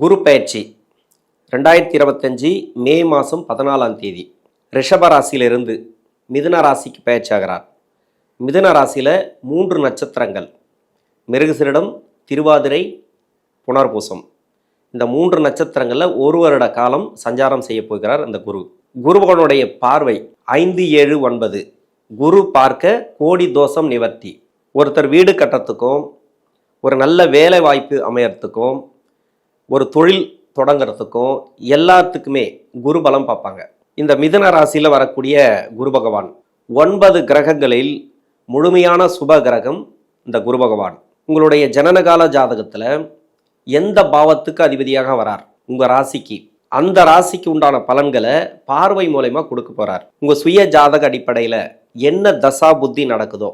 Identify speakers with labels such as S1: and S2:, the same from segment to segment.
S1: குரு பயிற்சி. ரெண்டாயிரத்தி இருபத்தஞ்சி மே மாதம் பதினாலாம் தேதி. ரிஷப ராசியிலிருந்து மிதுன ராசிக்கு பயிற்சியாகிறார். மிதுன ராசியில் மூன்று நட்சத்திரங்கள். மிருகசிரிடம் திருவாதிரை புனர்பூசம். இந்த மூன்று நட்சத்திரங்களில் ஒரு வருட காலம் சஞ்சாரம் செய்ய போகிறார் அந்த குரு. குருபகனுடைய பார்வை ஐந்து ஏழு ஒன்பது. குரு பார்க்க கோடி தோஷம் நிவர்த்தி. ஒருத்தர் வீடு கட்டத்துக்கும் ஒரு நல்ல வேலை வாய்ப்பு அமையறதுக்கும் ஒரு தொழில் தொடங்குறதுக்கும் எல்லாத்துக்குமே குரு பலம் பார்ப்பாங்க. இந்த மிதன ராசியில் வரக்கூடிய குரு பகவான் ஒன்பது கிரகங்களில் முழுமையான சுப கிரகம் இந்த குரு பகவான். உங்களுடைய ஜனனகால ஜாதகத்தில் எந்த பாவத்துக்கு அதிபதியாக வரார்? உங்கள் ராசிக்கு. அந்த ராசிக்கு உண்டான பலன்களை பார்வை மூலயமா கொடுக்க போகிறார் உங்கள் சுய ஜாதக அடிப்படையில் என்ன தசா புத்தி நடக்குதோ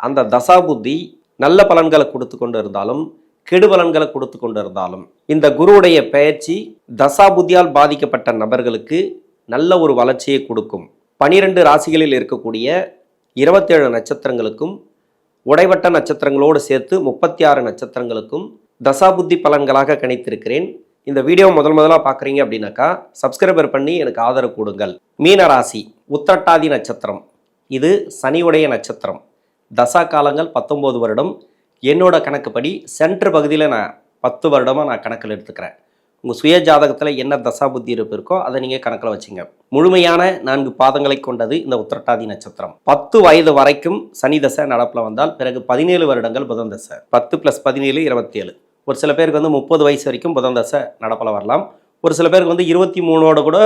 S1: அந்த தசா புத்தி நல்ல பலன்களை கொடுத்து கொண்டு இருந்தாலும் கெடுபலன்களை கொடுத்து கொண்டு இருந்தாலும் இந்த குருவுடைய பெயர்ச்சி தசாபுத்தியால் பாதிக்கப்பட்ட நபர்களுக்கு நல்ல ஒரு வளர்ச்சியை கொடுக்கும். பனிரெண்டு ராசிகளில் இருக்கக்கூடிய இருபத்தேழு நட்சத்திரங்களுக்கும் உடைவட்ட நட்சத்திரங்களோடு சேர்த்து முப்பத்தி ஆறு நட்சத்திரங்களுக்கும் தசாபுத்தி பலன்களாக கணித்திருக்கிறேன். இந்த வீடியோ முதல் முதலாக பார்க்குறீங்க அப்படின்னாக்கா சப்ஸ்கிரைபர் பண்ணி எனக்கு ஆதரவு கொடுங்கள். மீன ராசி உத்திரட்டாதி நட்சத்திரம். இது சனியுடைய நட்சத்திரம். தசா காலங்கள் பத்தொம்போது வருடம் என்னோட கணக்குப்படி சென்ட்ரு பகுதியில் நான் பத்து வருடமாக நான் கணக்கில் எடுத்துக்கிறேன். உங்கள் சுய ஜாதகத்தில் என்ன தசா புத்தி இருப்பு இருக்கோ அதை நீங்கள் கணக்கில் வச்சுங்க. முழுமையான நான்கு பாதங்களை கொண்டது இந்த உத்திரட்டாதி நட்சத்திரம். பத்து வயது வரைக்கும் சனி தசை நடப்பில் வந்தால் பிறகு பதினேழு வருடங்கள் புதன் தசை. பத்து ப்ளஸ் பதினேழு இருபத்தேழு. ஒரு சில பேருக்கு வந்து முப்பது வயசு வரைக்கும் புதன் தசை நடப்பில் வரலாம். ஒரு சில பேருக்கு வந்து இருபத்தி மூணோட கூட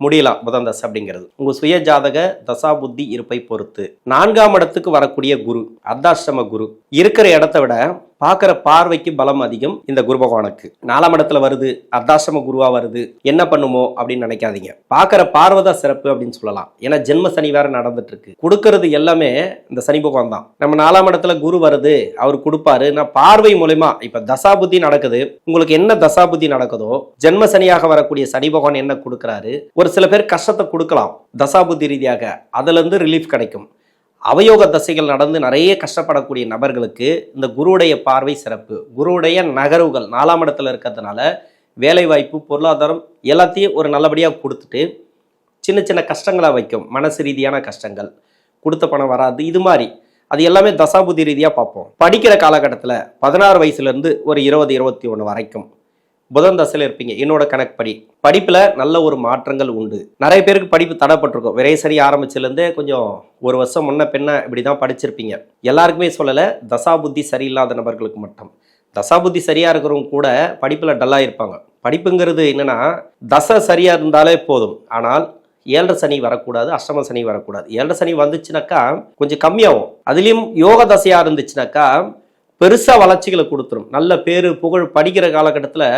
S1: முடியலாம். புதன் தசை அப்படிங்கிறது. உங்க சுய ஜாதக தசா புத்தி இருப்பை பொறுத்து. நான்காம் இடத்துக்கு வரக்கூடிய குரு அர்த்தாஷ்டம குரு இருக்கிற இடத்த விட பார்க்குற பார்வைக்கு பலம் அதிகம் இந்த குரு பகவானுக்கு. நாலாம் இடத்துல வருது அர்த்தாஷ்டம குருவா வருது என்ன பண்ணுமோ அப்படின்னு நினைக்காதீங்க. பார்க்குற பார்வைதான் சிறப்பு அப்படின்னு சொல்லலாம். ஏன்னா ஜென்ம சனி வேற நடந்துட்டு இருக்கு கொடுக்கறது எல்லாமே இந்த சனி பகவான் தான். நம்ம நாலாம் இடத்துல குரு வருது அவர் கொடுப்பாரு. நான் பார்வை மூலயமா இப்ப தசாபுத்தி நடக்குது. உங்களுக்கு என்ன தசாபுத்தி நடக்குதோ ஜென்ம சனியாக வரக்கூடிய சனி பகவான் என்ன கொடுக்குறாரு ஒரு சில பேர் கஷ்டத்தை கொடுக்கலாம் தசாபுத்தி ரீதியாக. அதுல இருந்து ரிலீஃப் கிடைக்கும். அவயோக தசைகள் நடந்து நிறைய கஷ்டப்படக்கூடிய நபர்களுக்கு இந்த குருவுடைய பார்வை சிறப்பு. குருவுடைய நகர்வுகள் நாலாம் இடத்துல இருக்கிறதுனால வேலைவாய்ப்பு பொருளாதாரம் எல்லாத்தையும் ஒரு நல்லபடியாக கொடுத்துட்டு சின்ன சின்ன கஷ்டங்களாக வைக்கும். மனசு ரீதியான கஷ்டங்கள் கொடுத்த பணம் வராது இது மாதிரி. அது எல்லாமே தசாபுதி ரீதியாக பார்ப்போம். படிக்கிற காலகட்டத்தில் பதினாறு வயசுலேருந்து ஒரு இருபது இருபத்தி ஒன்று வரைக்கும் புதன் தசையில் இருப்பீங்க. என்னோட கணக்குப்படி. படிப்பில் நல்ல ஒரு மாற்றங்கள் உண்டு. நிறைய பேருக்கு படிப்பு தடைப்பட்டிருக்கும். விரைசரி ஆரம்பிச்சிலேருந்தே கொஞ்சம் ஒரு வருஷம் முன்ன பின்ன இப்படி தான் படிச்சிருப்பீங்க. எல்லாருக்குமே சொல்லலை தசாபுத்தி சரியில்லாத நபர்களுக்கு மட்டும். தசாபுத்தி சரியாக இருக்கிறவங்க கூட படிப்பில் டல்லாக இருப்பாங்க படிப்புங்கிறது என்னென்னா தசை சரியாக இருந்தாலே போதும். ஆனால் ஏழரை சனி வரக்கூடாது அஷ்டம சனி வரக்கூடாது. ஏழரை சனி வந்துச்சுனாக்கா கொஞ்சம் கம்மியாகும். அதுலேயும் யோக தசையாக இருந்துச்சுனாக்கா பெருசாக வளர்ச்சிகளை கொடுத்துரும். நல்ல பேர் புகழ் படிக்கிற காலகட்டத்தில்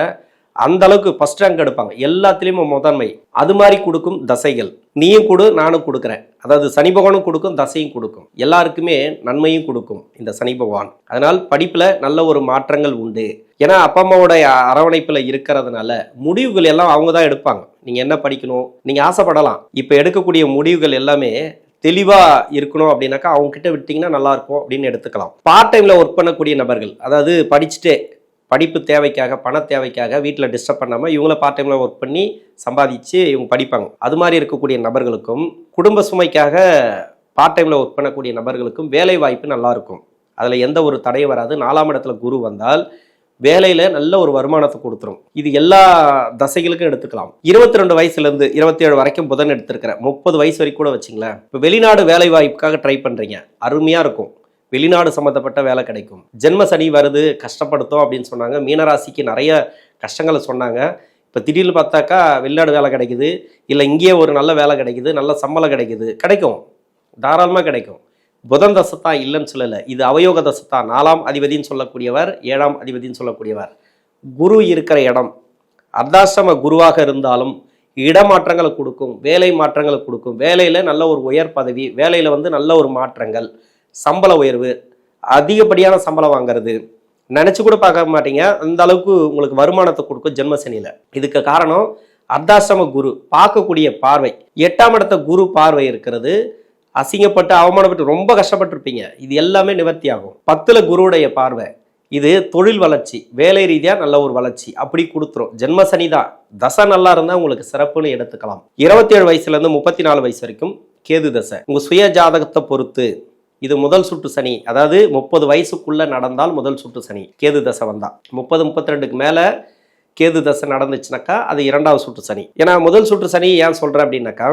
S1: அந்த அளவுக்கு ஃபஸ்ட் ரேங்க் எடுப்பாங்க. எல்லாத்துலேயுமே முதன்மை. அது மாதிரி கொடுக்கும் தசைகள். நீயும் கொடு நானும் கொடுக்குறேன். அதாவது சனி பகவானும் கொடுக்கும் தசையும் கொடுக்கும். எல்லாருக்குமே நன்மையும் கொடுக்கும் இந்த சனி பகவான். அதனால் படிப்பில் நல்ல ஒரு மாற்றங்கள் உண்டு. ஏன்னா அப்பா அம்மாவோடைய அரவணைப்பில் இருக்கிறதுனால முடிவுகள் எல்லாம் அவங்க தான் எடுப்பாங்க. நீங்கள் என்ன படிக்கணும்? நீங்கள் ஆசைப்படலாம். இப்போ எடுக்கக்கூடிய முடிவுகள் எல்லாமே தெளிவாக இருக்கணும் அப்படின்னாக்கா அவங்க கிட்ட விட்டீங்கன்னா நல்லா இருக்கும் அப்படின்னு எடுத்துக்கலாம். பார்ட் டைமில் ஒர்க் பண்ணக்கூடிய நபர்கள் அதாவது படிச்சுட்டே படிப்பு தேவைக்காக பண தேவைக்காக வீட்டில் டிஸ்டர்ப் பண்ணாமல் இவங்கள பார்ட் டைமில் ஒர்க் பண்ணி சம்பாதிச்சு இவங்க படிப்பாங்க. அது மாதிரி இருக்கக்கூடிய நபர்களுக்கும் குடும்ப சுமைக்காக பார்ட் டைமில் ஒர்க் பண்ணக்கூடிய நபர்களுக்கும் வேலை வாய்ப்பு நல்லாயிருக்கும். அதில் எந்த ஒரு தடையும் வராது. நாலாம் இடத்துல குரு வந்தால் வேலையில் நல்ல ஒரு வருமானத்தை கொடுத்துரும். இது எல்லா தசைகளுக்கும் எடுத்துக்கலாம். இருபத்தி ரெண்டு வயசுலேருந்து இருபத்தி ஏழு வரைக்கும் புதன் எடுத்திருக்கிறேன் முப்பது வயசு வரைக்கும் கூட வச்சுங்களேன். இப்போ வெளிநாடு வேலை வாய்ப்புக்காக ட்ரை பண்ணுறீங்க அருமையாக இருக்கும். வெளிநாடு சம்மந்தப்பட்ட வேலை கிடைக்கும். ஜென்ம சனி வருது கஷ்டப்படுத்தும் அப்படின்னு சொன்னாங்க. மீனராசிக்கு நிறைய கஷ்டங்களை சொன்னாங்க. இப்போ திடீர்னு பார்த்தாக்கா வெளிநாடு வேலை கிடைக்குது. இல்லை இங்கேயே ஒரு நல்ல வேலை கிடைக்குது நல்ல சம்பளம் கிடைக்குது. கிடைக்கும். தாராளமாக கிடைக்கும். புதன் தசத்தா இல்லைன்னு சொல்லலை. இது அவயோக தசத்தா. நாலாம் அதிபதின்னு சொல்லக்கூடியவர் ஏழாம் அதிபதின்னு சொல்லக்கூடியவர். குரு இருக்கிற இடம். அர்த்தாசிரம குருவாக இருந்தாலும் இடமாற்றங்களை கொடுக்கும் வேலை மாற்றங்களை கொடுக்கும். வேலையில் நல்ல ஒரு உயர் பதவி வேலையில் வந்து நல்ல ஒரு மாற்றங்கள் சம்பள உயர்வு அதிகப்படியான சம்பளம் வாங்குறது. நினச்சி கூட பார்க்க மாட்டீங்க. அந்த அளவுக்கு உங்களுக்கு வருமானத்தை கொடுக்கும் ஜென்மசனியில் இதுக்கு காரணம் அர்த்தாசிரம குரு பார்க்கக்கூடிய பார்வை. எட்டாம் இடத்த குரு பார்வை இருக்கிறது. அசிங்கப்பட்டு அவமானப்பட்டு ரொம்ப கஷ்டப்பட்டிருப்பீங்க. இது எல்லாமே நிவர்த்தி ஆகும் பத்தில் குருவுடைய பார்வை இது தொழில் வளர்ச்சி வேலை ரீதியாக நல்ல ஒரு வளர்ச்சி. அப்படி கொடுத்துரும். ஜென்மசனி தான். தசை நல்லா இருந்தால் உங்களுக்கு சிறப்புன்னு எடுத்துக்கலாம். இருபத்தி ஏழு வயசுலேருந்து முப்பத்தி நாலு வயசு வரைக்கும் கேது தசை. உங்கள் சுய ஜாதகத்தை பொறுத்து இது முதல் சுற்று சனி. அதாவது முப்பது வயசுக்குள்ளே நடந்தால் முதல் சுற்று சனி கேது தசை வந்தால் முப்பது முப்பத்தி ரெண்டுக்கு மேலே கேது தசை நடந்துச்சுனாக்கா அது இரண்டாவது சுற்று சனி. ஏன்னா முதல் சுற்று சனி ஏன் சொல்கிறேன் அப்படின்னாக்கா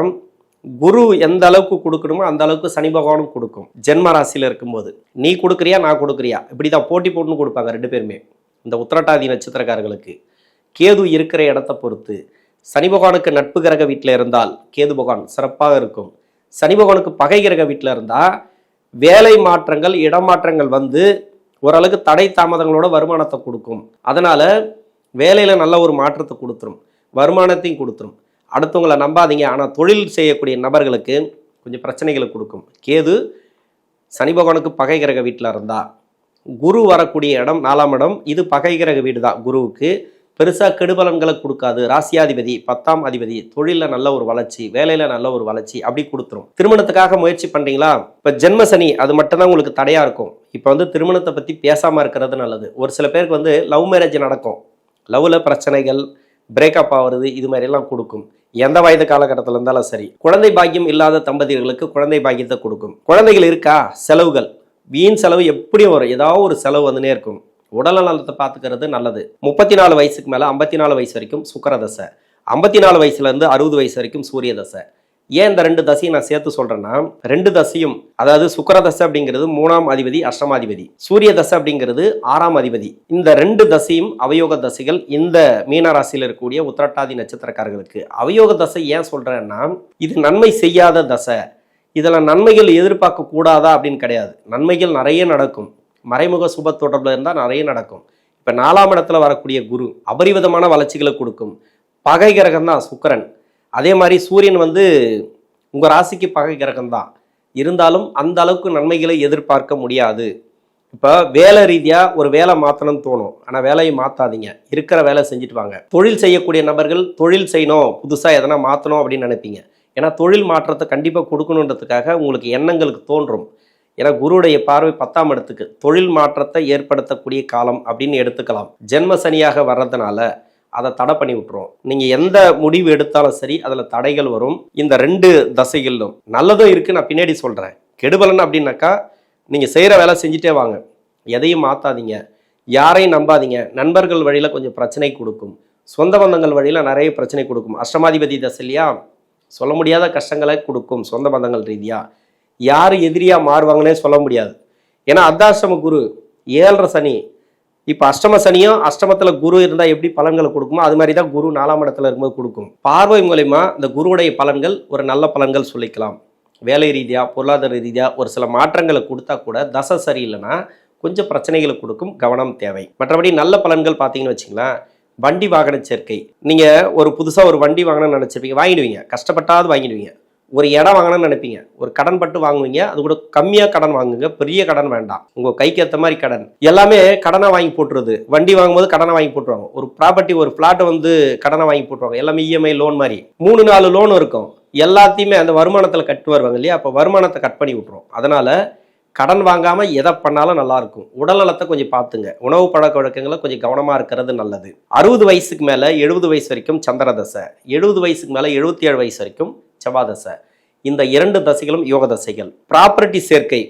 S1: குரு எந்த அளவுக்கு கொடுக்கணுமோ அந்த அளவுக்கு சனி பகவானும் கொடுக்கும். ஜென்ம ராசியில் இருக்கும்போது. நீ கொடுக்குறியா நான் கொடுக்குறியா? இப்படி தான் போட்டி போட்டுன்னு கொடுப்பாங்க ரெண்டு பேருமே. இந்த உத்திரட்டாதி நட்சத்திரக்காரர்களுக்கு. கேது இருக்கிற இடத்த பொறுத்து. சனி பகவானுக்கு நட்பு கிரக வீட்டில் இருந்தால் கேது பகவான் சிறப்பாக இருக்கும். சனி பகவானுக்கு பகை கிரக வீட்டில் இருந்தால் வேலை மாற்றங்கள் இடமாற்றங்கள் வந்து ஓரளவுக்கு தடை தாமதங்களோட வருமானத்தை கொடுக்கும். அதனால் வேலையில் நல்ல ஒரு மாற்றத்தை கொடுத்துரும். வருமானத்தையும் கொடுத்துரும். அடுத்தவங்களை நம்பாதீங்க. ஆனால் தொழில் செய்யக்கூடிய நபர்களுக்கு கொஞ்சம் பிரச்சனைகளை கொடுக்கும். கேது சனி பகவானுக்கு பகை கிரக வீட்டில் இருந்தா குரு வரக்கூடிய இடம் நாலாம் இடம் இது பகை கிரக வீடு தான் குருவுக்கு. பெருசாக கெடுபலன்களை கொடுக்காது. ராசியாதிபதி பத்தாம் அதிபதி தொழிலில் நல்ல ஒரு வளர்ச்சி வேலையில் நல்ல ஒரு வளர்ச்சி அப்படி கொடுத்துரும். திருமணத்துக்காக முயற்சி பண்ணுறீங்களா இப்போ ஜென்ம சனி அது மட்டும்தான் உங்களுக்கு தடையாக இருக்கும். இப்போ வந்து திருமணத்தை பற்றி பேசாமல் இருக்கிறது நல்லது. ஒரு சில பேருக்கு வந்து லவ் மேரேஜ் நடக்கும். லவ்வில் பிரச்சனைகள் பிரேக்கப் ஆகிறது இது மாதிரி எல்லாம் கொடுக்கும். எந்த வயது காலகட்டத்தில் இருந்தாலும் சரி. குழந்தை பாக்கியம் இல்லாத தம்பதியர்களுக்கு குழந்தை பாக்கியத்தை கொடுக்கும். குழந்தைகள் இருக்கா? செலவுகள். வீண் செலவு எப்படியும் வரும். ஏதாவது ஒரு செலவு வந்துனே இருக்கும். உடல் நலத்தை பார்த்துக்கிறது நல்லது. முப்பத்தி நாலு வயசுக்கு மேலே ஐம்பத்தி நாலு வயசு வரைக்கும் சுக்கர தசை ஐம்பத்தி நாலு வயசுலேருந்து அறுபது வயசு வரைக்கும் சூரிய தசை ஏன் இந்த ரெண்டு தசையும் நான் சேர்த்து சொல்றேன்னா ரெண்டு தசையும் அதாவது சுக்கர தசை அப்படிங்கிறது மூணாம் அதிபதி அஷ்டமாதிபதி சூரிய தசை அப்படிங்கிறது ஆறாம் அதிபதி. இந்த ரெண்டு தசையும் அவயோக தசைகள் இந்த மீனராசியில் இருக்கக்கூடிய உத்திரட்டாதி நட்சத்திரக்காரர்களுக்கு. அவயோக தசை ஏன் சொல்றேன்னா இது நன்மை செய்யாத தசை. இதில் நன்மைகள் எதிர்பார்க்க கூடாதா அப்படின்னு கிடையாது. நன்மைகள் நிறைய நடக்கும். மறைமுக சுப தொடர்பில் இருந்தால் நிறைய நடக்கும். இப்போ நாலாம் இடத்துல வரக்கூடிய குரு அபரிவிதமான வளர்ச்சிகளை கொடுக்கும். பகை கிரகம் தான் சுக்கரன். அதே மாதிரி சூரியன் வந்து உங்கள் ராசிக்கு பகை கிரகம் தான் இருந்தாலும் அந்த அளவுக்கு நன்மைகளை எதிர்பார்க்க முடியாது. இப்போ வேலை ரீதியாக ஒரு வேலை மாற்றணும்னு தோணும். ஆனால் வேலையை மாற்றாதீங்க இருக்கிற வேலை செஞ்சுட்டு வாங்க. தொழில் செய்யக்கூடிய நபர்கள் தொழில் செய்யணும். புதுசாக எதனா மாற்றணும் அப்படின்னு நினைப்பீங்க. ஏன்னா தொழில் மாற்றத்தை கண்டிப்பாக கொடுக்கணுன்றதுக்காக உங்களுக்கு எண்ணங்களுக்கு தோன்றும். ஏன்னா குருவுடைய பார்வை பத்தாம் இடத்துக்கு. தொழில் மாற்றத்தை ஏற்படுத்தக்கூடிய காலம் அப்படின்னு எடுத்துக்கலாம். ஜென்ம சனியாக வர்றதுனால அதை தடை பண்ணி விட்டுரும். நீங்கள் எந்த முடிவு எடுத்தாலும் சரி அதில் தடைகள் வரும். இந்த ரெண்டு தசைகளிலும் நல்லதும் இருக்குது நான் பின்னாடி சொல்கிறேன் கெடுபலன் அப்படின்னாக்கா நீங்கள் செய்கிற வேலை செஞ்சுட்டே வாங்க. எதையும் மாற்றாதீங்க யாரையும் நம்பாதீங்க. நண்பர்கள் வழியில் கொஞ்சம் பிரச்சனை கொடுக்கும். சொந்த பந்தங்கள் வழியில் நிறைய பிரச்சனை கொடுக்கும். அஷ்டமாதிபதி தசை இல்லையா? சொல்ல முடியாத கஷ்டங்களை கொடுக்கும் சொந்த பந்தங்கள் ரீதியாக யார் எதிரியாக மாறுவாங்கன்னே சொல்ல முடியாது. ஏன்னா அர்த்தாஷ்டம குரு ஏழரை சனி இப்போ அஷ்டம சனியும் அஷ்டமத்தில் குரு இருந்தால் எப்படி பலன்களை கொடுக்குமோ அது மாதிரி தான் குரு நாலாம் இடத்துல இருக்கும்போது கொடுக்கும். பார்வை மூலயமா இந்த குருவுடைய பலன்கள் ஒரு நல்ல பலன்கள் சொல்லிக்கலாம். வேலை ரீதியாக பொருளாதார ரீதியாக ஒரு சில மாற்றங்களை கொடுத்தா கூட தசை சரியில்லைன்னா கொஞ்சம் பிரச்சனைகளை கொடுக்கும் கவனம் தேவை. மற்றபடி நல்ல பலன்கள் பார்த்தீங்கன்னு வச்சுங்களேன் வண்டி வாகன சேர்க்கை. நீங்கள் ஒரு புதுசாக ஒரு வண்டி வாங்கணும்னு நினச்சிருப்பீங்க வாங்கிடுவீங்க. கஷ்டப்பட்டாவது வாங்கிடுவீங்க. ஒரு இடம் வாங்கணும்னு நினைப்பீங்க. ஒரு கடன் பட்டு வாங்குவீங்க. அது கூட கம்மியாக கடன் வாங்குங்க. பெரிய கடன் வேண்டாம். உங்கள் கைக்கு ஏற்ற மாதிரி கடன். எல்லாமே கடனை வாங்கி போட்டுருது. வண்டி வாங்கும்போது கடனை வாங்கி போட்டுருவாங்க. ஒரு ப்ராப்பர்ட்டி ஒரு ஃப்ளாட்டை வந்து கடனை வாங்கி போட்டுருவாங்க. எல்லாமே இஎம்ஐ லோன் மாதிரி. மூணு நாலு லோன் இருக்கும். எல்லாத்தையுமே அந்த வருமானத்தில் கட்டு வருவாங்க இல்லையா? அப்போ வருமானத்தை கட் பண்ணி விட்டுரும். அதனால் கடன் வாங்காமல் எதை பண்ணாலும் நல்லாயிருக்கும் உடல்நலத்தை கொஞ்சம் பார்த்துங்க. உணவு பழக்க வழக்கங்களை கொஞ்சம் கவனமாக இருக்கிறது நல்லது. அறுபது வயசுக்கு மேலே எழுபது வயசு வரைக்கும் சந்திரதசை. எழுபது வயசுக்கு மேலே எழுபத்தி ஏழு வயசு வரைக்கும் செவ்வாய் இந்த இரண்டு தசைகளும் யோக தசைகள். ப்ராப்பர்ட்டி சேர்க்கை.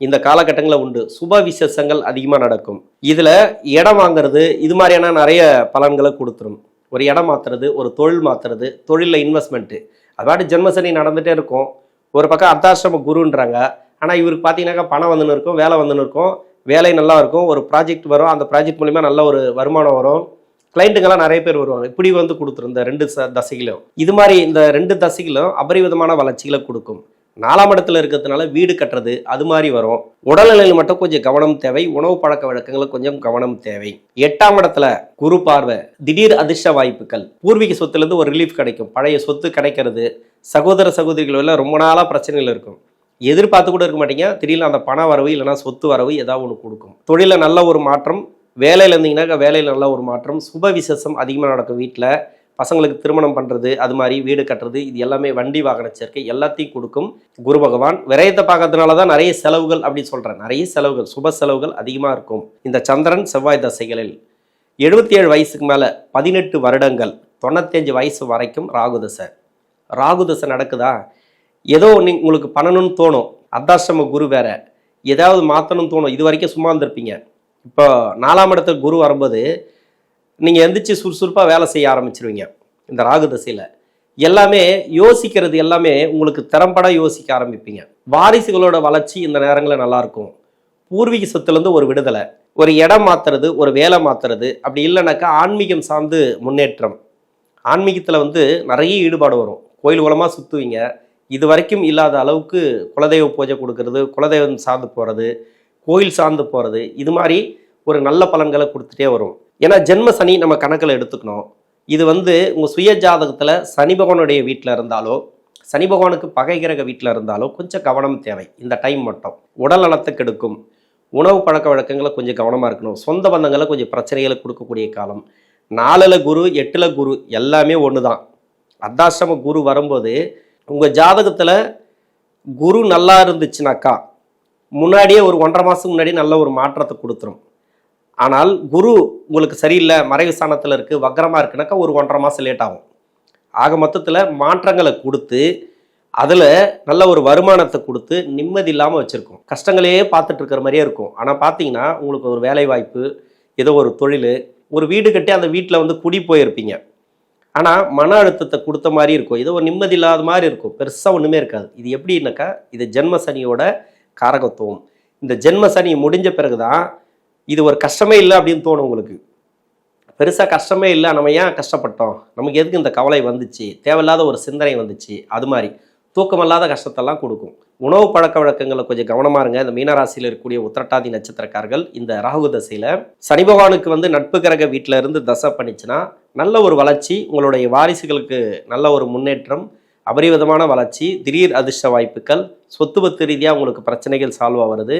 S1: இந்த காலகட்டங்களில் உண்டு. சுப விசேஷங்கள் அதிகமாக நடக்கும். இதில் இடம் வாங்குறது இது மாதிரியான நிறைய பலன்களை கொடுத்துரும். ஒரு இடம் மாற்றுறது ஒரு தொழில் மாற்றுறது தொழிலில் இன்வெஸ்ட்மெண்ட்டு அதாவது ஜென்மசனி நடந்துகிட்டே இருக்கும். ஒரு பக்கம் அர்த்தாசிரம குருன்றாங்க. ஆனால் இவருக்கு பார்த்தீங்கன்னாக்கா பணம் வந்துன்னு இருக்கும் வேலை வந்துன்னு இருக்கும். வேலை நல்லா இருக்கும். ஒரு ப்ராஜெக்ட் வரும். அந்த ப்ராஜெக்ட் மூலிமா நல்ல ஒரு வருமானம் வரும். கிளைண்ட்டுங்கெல்லாம் நிறைய பேர் வருவாங்க. இப்படி வந்து கொடுத்துருந்த ரெண்டு ச தசைகளும். இது மாதிரி இந்த ரெண்டு தசைகளும் அபரிவிதமான வளர்ச்சிகளை கொடுக்கும். நாலாம் இடத்துல இருக்கிறதுனால வீடு கட்டுறது அது மாதிரி வரும். உடல்நிலையில் மட்டும் கொஞ்சம் கவனம் தேவை. உணவு பழக்க வழக்கங்களை கொஞ்சம் கவனம் தேவை. எட்டாம் இடத்துல குரு பார்வை திடீர் அதிர்ஷ்ட வாய்ப்புகள். பூர்வீக சொத்துலேருந்து ஒரு ரிலீஃப் கிடைக்கும். பழைய சொத்து கிடைக்கிறது. சகோதர சகோதரிகள் எல்லாம் ரொம்ப நாளாக பிரச்சனைகள் இருக்கும். எதிர்பார்த்து கூட இருக்க மாட்டீங்க. திடீர்னு அந்த பண வரவு இல்லைன்னா சொத்து வரவு ஏதாவது ஒன்று கொடுக்கும். தொழிலில் நல்ல ஒரு மாற்றம் வேலையில் இருந்தீங்கன்னாக்கா வேலையில் நல்ல ஒரு மாற்றம் சுப விசேஷம் அதிகமாக நடக்கும் வீட்டில் பசங்களுக்கு திருமணம் பண்ணுறது அது மாதிரி வீடு கட்டுறது இது எல்லாமே வண்டி வாகன சேர்க்கை எல்லாத்தையும் கொடுக்கும். குரு பகவான் விரயத்தை பார்க்கறதுனால தான் நிறைய செலவுகள் அப்படின்னு சொல்கிறேன் நிறைய செலவுகள் சுப செலவுகள் அதிகமாக இருக்கும். இந்த சந்திரன் செவ்வாய் தசைகளில் எழுபத்தி ஏழு வயசுக்கு மேலே பதினெட்டு வருடங்கள் தொண்ணூத்தஞ்சு வயசு வரைக்கும் ராகுதசை ராகுதசை நடக்குதா? ஏதோ நீ உங்களுக்கு பண்ணணும்னு தோணும். அர்த்தாசிரம குரு வேற. ஏதாவது மாற்றணும்னு தோணும். இது வரைக்கும் சும்மா இருந்திருப்பீங்க. இப்போ நாலாம் இடத்துல குரு வரும்போது நீங்கள் எந்திரிச்சு சுறுசுறுப்பாக வேலை செய்ய ஆரம்பிச்சிருவீங்க. இந்த ராகு தசையில். எல்லாமே யோசிக்கிறது எல்லாமே உங்களுக்கு திறம்பட யோசிக்க ஆரம்பிப்பீங்க. வாரிசுகளோட வளர்ச்சி இந்த நேரங்களில் நல்லாயிருக்கும் பூர்வீக சொத்துலேருந்து ஒரு விடுதலை ஒரு இடம் மாத்துறது ஒரு வேலை மாத்துறது அப்படி இல்லைனாக்கா ஆன்மீகம் சார்ந்து முன்னேற்றம். ஆன்மீகத்தில் வந்து நிறைய ஈடுபாடு வரும். கோயில் குளமாக சுற்றுவீங்க இது வரைக்கும் இல்லாத அளவுக்கு குலதெய்வ பூஜை கொடுக்கறது குலதெய்வம் சார்ந்து போகிறது கோயில் சார்ந்து போகிறது இது மாதிரி ஒரு நல்ல பலன்களை கொடுத்துட்டே வரும். ஏன்னா ஜென்ம சனி நம்ம கணக்கில் எடுத்துக்கணும். இது வந்து உங்கள் சுய ஜாதகத்தில் சனி பகவானுடைய வீட்டில் இருந்தாலோ சனி பகவானுக்கு பகை கிரக வீட்டில் இருந்தாலோ கொஞ்சம் கவனம் தேவை இந்த டைம் மட்டும். உடல் நலத்தை கெடுக்கும். உணவு பழக்க வழக்கங்களை கொஞ்சம் கவனமாக இருக்கணும். சொந்த பந்தங்களை கொஞ்சம் பிரச்சனைகளை கொடுக்கக்கூடிய காலம். நாலில் குரு எட்டில் குரு எல்லாமே ஒன்று தான் அர்த்தாசிரம குரு வரும்போது உங்கள் ஜாதகத்தில் குரு நல்லா இருந்துச்சுனாக்கா முன்னாடியே ஒரு ஒன்றரை மாதம் முன்னாடி நல்ல ஒரு மாற்றத்தை கொடுத்துரும். ஆனால் குரு உங்களுக்கு சரியில்லை மறைவு ஸ்தானத்தில் இருக்குது வக்கரமாக இருக்குனாக்கா ஒரு ஒன்றரை மாதம் லேட் ஆகும். ஆக மொத்தத்தில் மாற்றங்களை கொடுத்து அதில் நல்ல ஒரு வருமானத்தை கொடுத்து நிம்மதி இல்லாமல் வச்சுருக்கோம். கஷ்டங்களையே பார்த்துட்டு இருக்கிற மாதிரியே இருக்கும். ஆனால் பார்த்தீங்கன்னா உங்களுக்கு ஒரு வேலை வாய்ப்பு ஏதோ ஒரு தொழில் ஒரு வீடு கட்டி அந்த வீட்டில் வந்து குடி போயிருப்பீங்க. ஆனால் மன அழுத்தத்தை கொடுத்த மாதிரி இருக்கும். ஏதோ ஒரு நிம்மதி இல்லாத மாதிரி இருக்கும். பெருசாக ஒன்றுமே இருக்காது. இது எப்படின்னாக்கா இது ஜென்ம சனியோட காரகத்துவம். இந்த ஜென்ம சனி முடிஞ்ச பிறகு தான் இது ஒரு கஷ்டமே இல்லை அப்படின்னு தோணும் உங்களுக்கு. பெருசாக கஷ்டமே இல்லை நம்ம ஏன் கஷ்டப்பட்டோம்? நமக்கு எதுக்கு இந்த கவலை வந்துச்சு? தேவையில்லாத ஒரு சிந்தனை வந்துச்சு. அது மாதிரி. தூக்கமில்லாத கஷ்டத்தெல்லாம் கொடுக்கும். உணவு பழக்க வழக்கங்களை கொஞ்சம் கவனமாக இருங்க. இந்த மீனராசியில் இருக்கக்கூடிய உத்திரட்டாதி நட்சத்திரக்காரர்கள் இந்த ராகு தசையில் சனி பகவானுக்கு வந்து நட்பு கிரக வீட்டில் இருந்து தசை பண்ணிச்சுன்னா நல்ல ஒரு வளர்ச்சி உங்களுடைய வாரிசுகளுக்கு நல்ல ஒரு முன்னேற்றம் அபரிவிதமான வளர்ச்சி திடீர் அதிர்ஷ்ட வாய்ப்புகள் சொத்து பத்து ரீதியாக உங்களுக்கு பிரச்சனைகள் சால்வ் ஆகிறது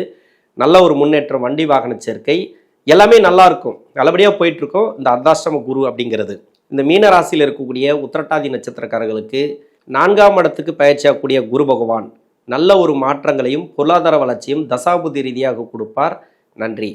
S1: நல்ல ஒரு முன்னேற்றம் வண்டி வாகன சேர்க்கை எல்லாமே நல்லா இருக்கும். நல்லபடியாக போயிட்டுருக்கோம் இந்த அர்த்தாஷ்டம குரு அப்படிங்கிறது. இந்த மீன ராசியில் இருக்கக்கூடிய உத்திரட்டாதி நட்சத்திரக்காரர்களுக்கு நான்காம் இடத்துக்கு பயிற்சியாகக்கூடிய குரு பகவான் நல்ல ஒரு மாற்றங்களையும் பொருளாதார வளர்ச்சியும் தசாபுதி ரீதியாக கொடுப்பார். நன்றி.